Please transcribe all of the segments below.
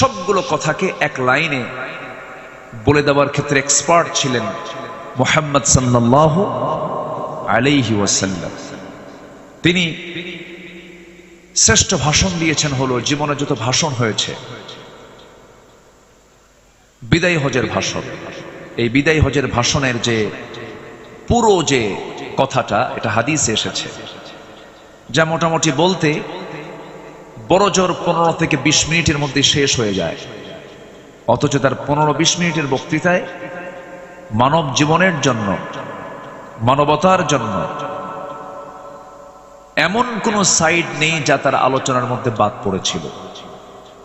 সবগুলো কথাকে এক লাইনে বলে দেওয়ার ক্ষেত্রে এক্সপার্ট ছিলেন মোহাম্মদ সাল্লাহ আলাইহি ওয়াসাল্লাম। তিনি শ্রেষ্ঠ ভাষণ দিয়েছেন হলো, জীবনে যত ভাষণ হয়েছে, বিদায় হজের ভাষণ। এই বিদায় হজের ভাষণের যে পুরো যে কথাটা, এটা হাদিসে এসেছে। যা মোটামুটি বলতে বড় জোর পনেরো থেকে বিশ মিনিটের মধ্যে শেষ হয়ে যায়। অথচ তার পনেরো বিশ মিনিটের বক্তৃতায় মানব জীবনের জন্য, মানবতার জন্য এমন কোন সাইড নেই যা তার আলোচনার মধ্যে বাদ পড়েছিল।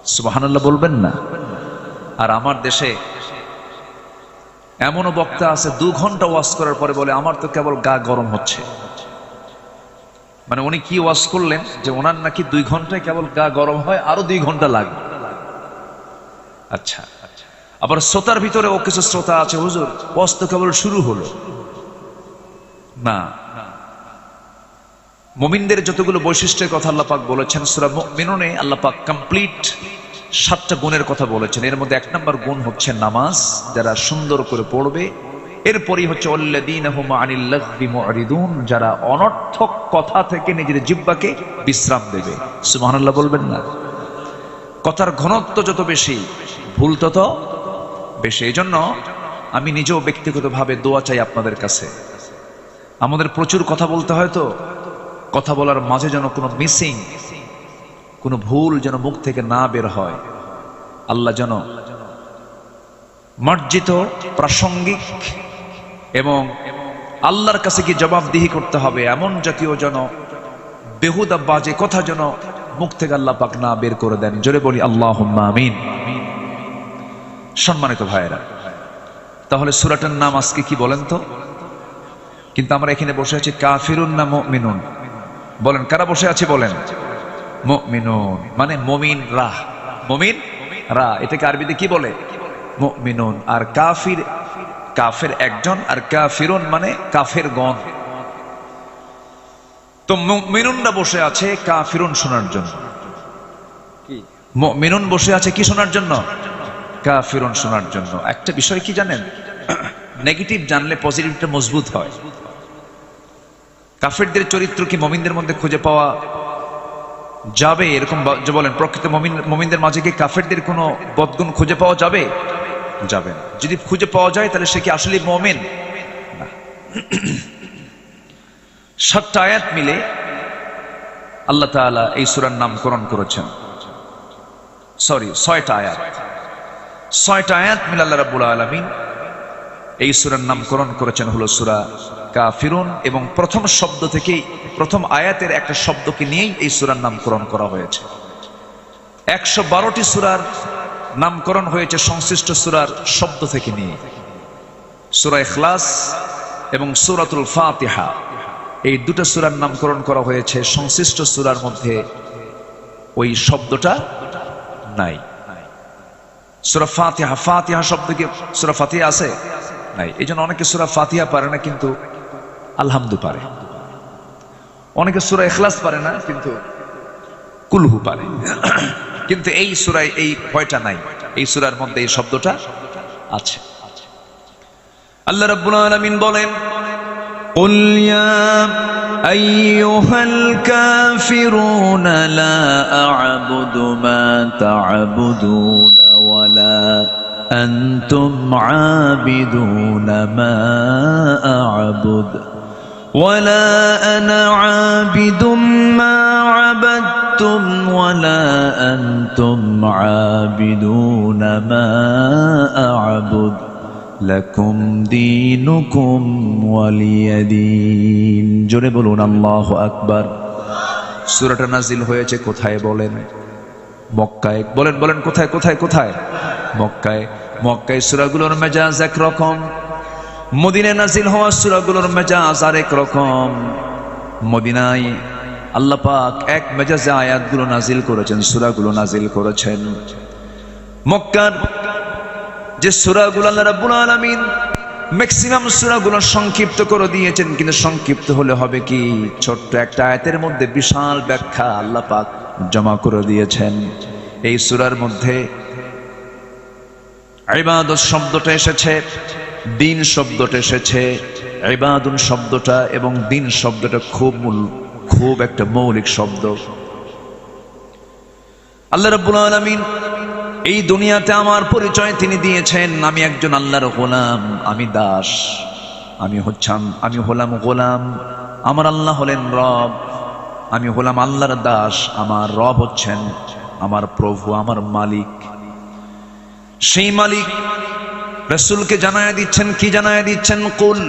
সুবাহান্লাহ বলবেন না? আর আমার দেশে এমনও বক্তা আছে, দু ঘণ্টা ওয়াশ করার পরে বলে, আমার তো কেবল গা গরম হচ্ছে। মানে উনি কি ওয়াজ করলেন যে ওনার নাকি দুই ঘন্টায় কেবল গা গরম হয়, আরও দুই ঘণ্টা লাগবে। আচ্ছা। আবার শ্রোতার ভিতরে ও কিছু শ্রোতা আছে, হুজুর, ওয়াজ তো কেবল শুরু হলো। না। মুমিনদের যতগুলো বৈশিষ্ট্যের কথা আল্লাহ পাক বলেছেন, সুরা মুমিনুনে আল্লাহ পাক কমপ্লিট সাতটা গুণের কথা বলেছেন। এর মধ্যে এক নম্বর গুণ হচ্ছে নামাজ, যারা সুন্দর করে পড়বে এরপরই হচ্ছে যারা অনর্থক কথা থেকে নিজের জিব্বাকে বিশ্রাম দেবে। সুবহানাল্লাহ বলবেন না। কথার ঘনত্ব যত বেশি, ভুল তত বেশি। এই জন্য আমি নিজেও ব্যক্তিগতভাবে দোয়া চাই আপনাদের কাছে। আমাদের প্রচুর কথা বলতে হয় তো, কথা বলার মাঝে যেন কোনো মিসিং, কোনো ভুল যেন মুখ থেকে না বের হয়। আল্লাহ যেন মার্জিত, প্রাসঙ্গিক এবং আল্লাহর কাছে কি জবাবদিহি করতে হবে? এমন জাতীয় যেন বেহুদা বাজে কথা যেন মুখ থেকে আল্লাহ পাক না বের করে দেন। জোরে বলি আল্লাহ আমিন। সম্মানিত ভাইয়েরা, তাহলে সুরাটার নাম আজকে কি বলেন তো? কিন্তু আমরা এখানে বসে আছি, কাফিরুন না মিনুন বলেন, কারা বসে আছে বলেন? মিনুন মানে মমিন রাহ। মমিন? রা এটাকে আরবিতে কি বলে? মিনুন আর কাফির কাফের একজন আর কাফিরুন মানে কাফের গণ। তো মিনুনরা বসে আছে কাফিরুন শোনার জন্য। মিনুন বসে আছে কি শোনার জন্য? কাফিরুন শোনার জন্য। একটা বিষয় কি জানেন? নেগেটিভ জানলে পজিটিভটা মজবুত হয়। কাফেরদের চরিত্র কি মমিনদের মধ্যে খুঁজে পাওয়া যাবে? এরকম যে বলেন প্রকৃত মমিন মমিনদের মাঝে কি কাফেরদের কোনো বদগুণ খুঁজে পাওয়া যাবে? যাবে না। যদি খুঁজে পাওয়া যায়, তাহলে সে কি আসলে মমিন? সাতটা আয়াত মিলে আল্লাহ তাআলা এই সূরার নামকরণ করেছেন। সরি, ছয়টা আয়াত। ছয়টা আয়াত মিলে আল্লাহ রাব্বুল আলামিন এই সুরার নামকরণ করেছেন হলো সুরা কা কাফিরুন এবং প্রথম শব্দ থেকেই, প্রথম আয়াতের একটা শব্দকে নিয়েই এই সুরার নামকরণ করা হয়েছে। একশো বারোটি সুরার নামকরণ হয়েছে সংশ্লিষ্ট সুরার শব্দ থেকে নিয়ে। সুরা ইখলাস এবং সুরাতুল ফাতিহা। এই দুটো সুরার নামকরণ করা হয়েছে, সংশ্লিষ্ট সুরার মধ্যে ওই শব্দটা নাই। সুরা ফাতিহা ফাতিহা শব্দ কি সুরা ফাতিহা আছে? নাই। এই জন্য অনেকে সুরা ফাতিহা পারে না, কিন্তু আলহামদু পারে। অনেকে সুরা এখলাস পারে না, কিন্তু কুলহু পারে। কিন্তু এই সুরায় এই ভয়টা নাই এই সুরার মধ্যে এই শব্দটা আছে আল্লাহ রাব্বুল আলামিন বলেন قل يا أيها الكافرون لا أعبد ما تعبدون ولا أنتم عابدون ما أعبد ولا أنا عابد ما عبدتم ولا أنتم عابدون ما أعبد لكم دينكم ولي دين জোরে বলুন আল্লাহু আকবার সূরাটা নাজিল হয়েছে কোথায় বলেন মক্কায় বলেন বলেন কোথায় কোথায় কোথায় মক্কায় মক্কায় সূরাগুলোর মেজাজ একরকম মদিনায় নাজিল হওয়া সূরাগুলোর মেজাজ আরেক রকম মদিনায় আল্লাহ পাক এক মেজাজে আয়াতগুলো নাজিল করেছেন, সূরাগুলো নাজিল করেছেন। মক্কার যে সূরাগুলো আল্লাহ রাব্বুল আলামিন ম্যাক্সিমাম সূরাগুলো সংক্ষিপ্ত করে দিয়েছেন, কিন্তু সংক্ষিপ্ত হলে হবে কি? ছোট্ট একটা আয়াতের মধ্যে বিশাল ব্যাখ্যা আল্লাহ পাক জমা করে দিয়েছেন। এই সুরার মধ্যে ইবাদত শব্দটা এসেছে, দিন শব্দটা এসেছে। ইবাদুন শব্দটা এবং দিন শব্দটা খুব মূল খুব একটা মৌলিক শব্দ। আল্লাহ রব্বুল আলমিন এই দুনিয়াতে আমার পরিচয় তিনি দিয়েছেন। আমি একজন আল্লাহর গোলাম, আমি দাস, আমি হচ্ছাম, আমি হলাম গোলাম, আমার আল্লাহ হলেন রব, আমি হলাম আল্লাহর দাস, আমার রব হচ্ছেন আমার প্রভু, আমার মালিক। সেই মালিক রসুলকে জানায় দিচ্ছেন, কি জানায় দিচ্ছেন? কুল।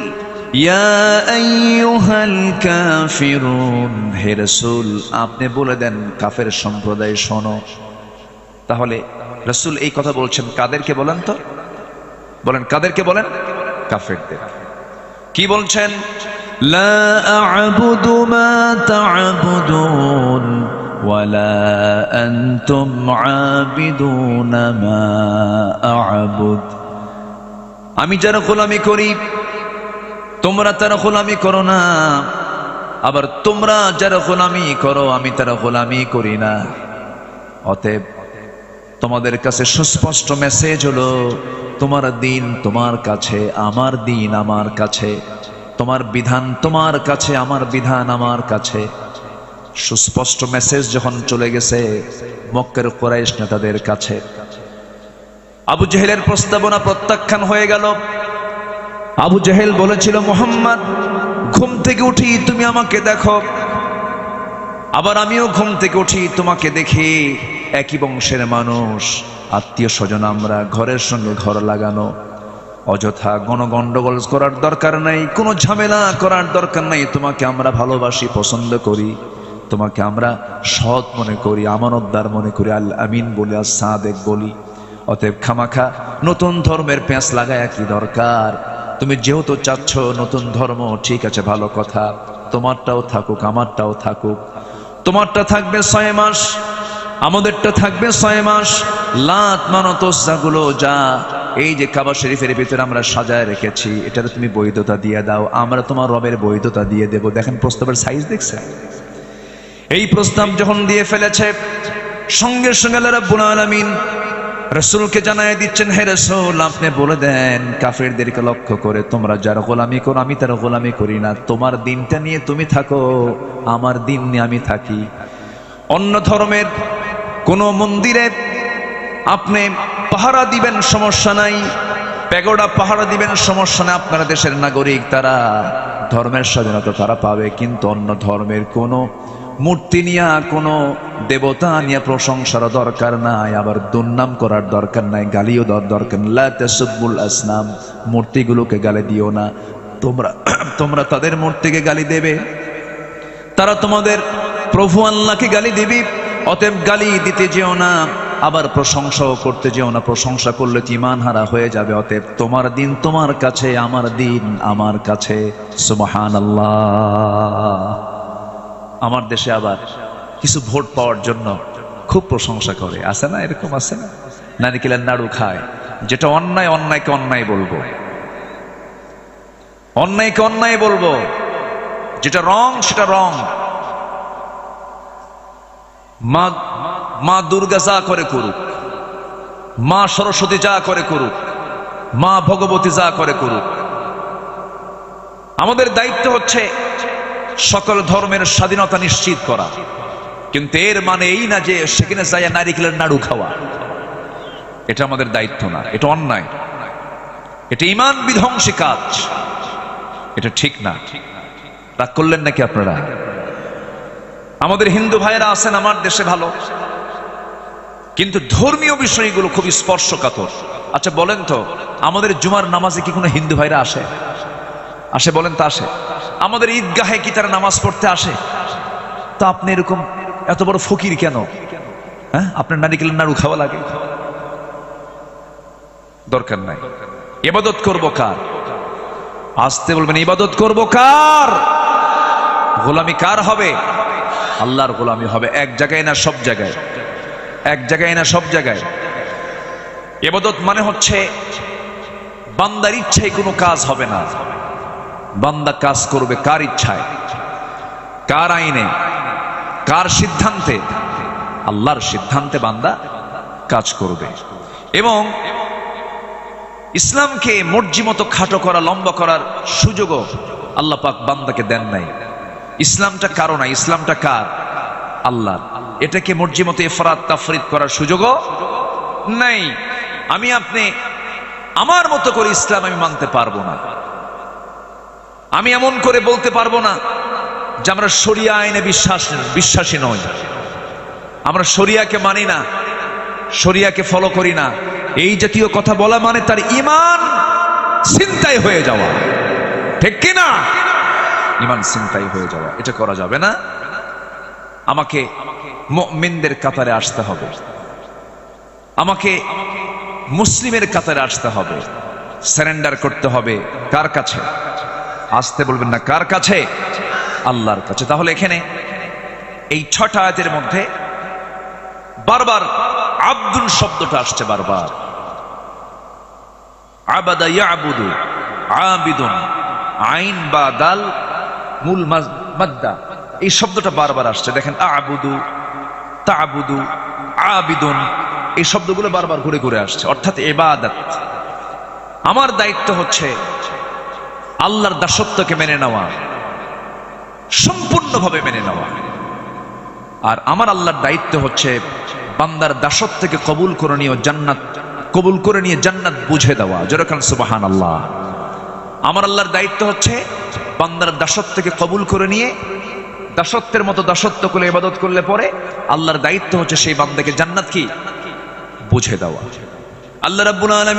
হে রসুল আপনি বলে দেন কাফের সম্প্রদায় শোনো তাহলে রসুল এই কথা বলছেন কাদেরকে বলেন তো বলেন কাদেরকে বলেন কাফেরদের কি বলছেন لا أعبد ما تعبدون ولا أنتم عابدون ما أعبد আমি যারা গোলামি করি তোমরা তারা গোলামি করো না। আবার তোমরা যারা গোলামি করো, আমি তারা গোলামি করি না। অতএব তোমাদের কাছে সুস্পষ্ট মেসেজ হলো, তোমার দিন তোমার কাছে, আমার দিন আমার কাছে, তোমার বিধান তোমার কাছে, আমার বিধান আমার কাছে। সুস্পষ্ট মেসেজ যখন চলে গেছে মক্কের কোরাইশ নেতাদের কাছে। আবু জেহেলের প্রস্তাবনা প্রত্যাখ্যান হয়ে গেল। আবু জাহেল বলেছিল, মোহাম্মদ, ঘুম থেকে উঠি, তুমি আমাকে দেখো। আবার আমিও ঘুম থেকে উঠি, তোমাকে দেখি। একই বংশের মানুষ, আত্মীয় স্বজন আমরা, ঘরের সঙ্গে ঘর লাগানো। অযথা গণগণ্ডগোল করার দরকার নাই, কোনো ঝামেলা করার দরকার নাই। তোমাকে আমরা ভালোবাসি, পছন্দ করি। তোমাকে আমরা সৎ মনে করি, আমানতদার মনে করি, আল আমিন বলি আর সাদেক বলি। অতএব খামাখা, নতুন ধর্মের পেঁচ লাগায় কি দরকার? তুমি যেহেতু চাচ্ছ নতুন ধর্ম, ঠিক আছে, ভালো কথা। তোমারটাও থাকুক, আমারটাও থাকুক। তোমারটা থাকবে ছয় মাস, আমাদেরটা থাকবে ছয় মাস। লাত মানতগুলো যা, এই যে কাবা শরীফের ভিতরে আমরা সাজায় রেখেছি এটার তুমি বৈধতা দিয়ে দাও, আমরা তোমার রবের বৈধতা দিয়ে দেব। দেখেন প্রস্তাবের সাইজ দেখছেন? এই প্রস্তাব যখন দিয়ে ফেলেছে, সঙ্গে সঙ্গে রাব্বুল আলামিন রসুলকে জানায় দিচ্ছেন, হে রসুল, আপনি বলে দেন, কাফেরদেরকে লক্ষ্য করে তোমরা যারা গোলামি করো, আমি তার গোলামি করি না। তোমার দিনটা নিয়ে তুমি থাকো, আমার দিন নিয়ে আমি থাকি। অন্য ধর্মের কোন মন্দিরে আপনি পাহারা দিবেন, সমস্যা নাই। পেগোডা পাহারা দিবেন, সমস্যা নাই। আপনারা দেশের নাগরিক, তারা ধর্মের স্বাধীনতা তারা পাবে, কিন্তু অন্য ধর্মের কোনো মূর্তি নিয়া কোনো দেবতা নিয়ে প্রশংসার দরকার নাই, আবার দুর্নাম করার দরকার নাই, গালিও দেওয়ার দরকার লা তাসুব্বুল আসনাম, মূর্তিগুলোকে গালি দিও না। তোমরা তোমরা তাদের মূর্তিকে গালি দেবে। তারা তোমাদের প্রভু আল্লাহকে গালি দিবি, অতএব গালি দিতে যেও না, আবার প্রশংসাও করতে যেও না। প্রশংসা করলে ইমান হারা হয়ে যাবে, অতএব তোমার দিন তোমার কাছে, আমার দিন আমার কাছে। সুবহান আমার দেশে আবার কিছু ভোট পাওয়ার জন্য খুব প্রশংসা করে। আছে না? এরকম আছে? না নারিকেলের নাড়ু খায়। যেটা অন্যায়, অন্যায়কে অন্যায় বলব। অন্যায়কে অন্যায় বলব। যেটা রং, সেটা রং। মা মা দুর্গা যা করে করুক, মা সরস্বতী যা করে করুক, মা ভগবতী যা করে করুক। আমাদের দায়িত্ব হচ্ছে সকল ধর্মের স্বাধীনতা নিশ্চিত করা। কিন্তু এর মানে এই না যে সেখানে যাইয়া নারিকেলের নাড়ু খাওয়া। এটা আমাদের দায়িত্ব না, এটা অন্যায়। এটা ইমান বিধ্বংসী কাজ। এটা ঠিক না। রাগ করলেন নাকি আপনারা? আমাদের হিন্দু ভাইয়েরা আছেন, আমার দেশে ভালো। কিন্তু ধর্মীয় বিষয়গুলো খুব স্পর্শকাতর। আচ্ছা বলেন তো, আমাদের জুমার নামাজে কি কোনো হিন্দু ভাইরা আসে? আসে বলেন তা, আসে। আমাদের ঈদগাহে কি তারা নামাজ পড়তে আসে? তা আপনি এরকম এত বড় ফকির কেন? হ্যাঁ? আপনার নারিকেলের নাড়ু খাওয়া লাগে? দরকার নাই। ইবাদত করব কার? আসতে বলবেন, ইবাদত করব কার? গোলামি কার হবে? আল্লাহর গোলামি হবে এক জায়গায় না সব জায়গায়। এক জায়গায় না সব জায়গায়। এবাদত মানে হচ্ছে, বান্দার ইচ্ছায় কোনো কাজ হবে না। বান্দা কাজ করবে কার ইচ্ছায়? কার আইনে? কার সিদ্ধান্তে? আল্লাহর সিদ্ধান্তে বান্দা কাজ করবে। এবং ইসলামকে মর্জি মতো খাটো করা, লম্বা করার সুযোগও আল্লাহ পাক বান্দাকে দেন নাই। ইসলামটা কারও না ইসলামটা কার? আল্লাহ এটাকে মর্জি মতো এফরাত তাফরিদ করার সুযোগও নাই। আমি আপনি আমার মতো করে ইসলাম আমি মানতে পারব না। আমি এমন করে বলতে পারব না যে আমরা শরিয়া আইনে বিশ্বাস, বিশ্বাসী নই। আমরা শরিয়াকে মানি না, শরিয়াকে ফলো করি না। এই জাতীয় কথা বলা মানে তার ইমান চিন্তায় হয়ে যাওয়া। ঠিক কি না ইমান চিন্তাই হয়ে যাওয়া। এটা করা যাবে না। আমাকে মুমিনদের কাতারে আসতে হবে। আমাকে মুসলিমের কাতারে আসতে হবে। সারেন্ডার করতে হবে। কার কাছে? আসতে বলবেন না। কার কাছে? আল্লাহর কাছে। তাহলে এখানে এই ছটা আয়াতের মধ্যে বারবার আব্দুল শব্দটা আসছে বারবার। আবাদা ইয়াবুদু আবিদুন, আইন বা দাল, মূল মাদ্দা। এই শব্দটা বারবার আসছে। দেখেন, আবুদু, তাবুদু, আবিদুন, এই শব্দগুলো বারবার ঘুরে ঘুরে আসছে। অর্থাৎ এবাদত। আমার দায়িত্ব হচ্ছে আল্লাহর দাসত্বকে মেনে নেওয়া, সম্পূর্ণভাবে মেনে নেওয়া। আর আমার আল্লাহর দায়িত্ব হচ্ছে বান্দার দাসত্বকে কবুল করে নিয়ে জান্নাত, কবুল করে নিয়ে জান্নাত বুঝে দেওয়া। যেরকম সুবাহান আল্লাহ আমার আল্লাহর দায়িত্ব হচ্ছে বান্দার দাসত্বকে কবুল করে নিয়ে, দাসত্বের মতো দাসত্ব করে ইবাদত করলে পরে আল্লাহর দায়িত্ব হচ্ছে সেই বান্দাকে জান্নাত কি? বুঝে দেওয়া। আল্লাহ রাব্বুল আলামিন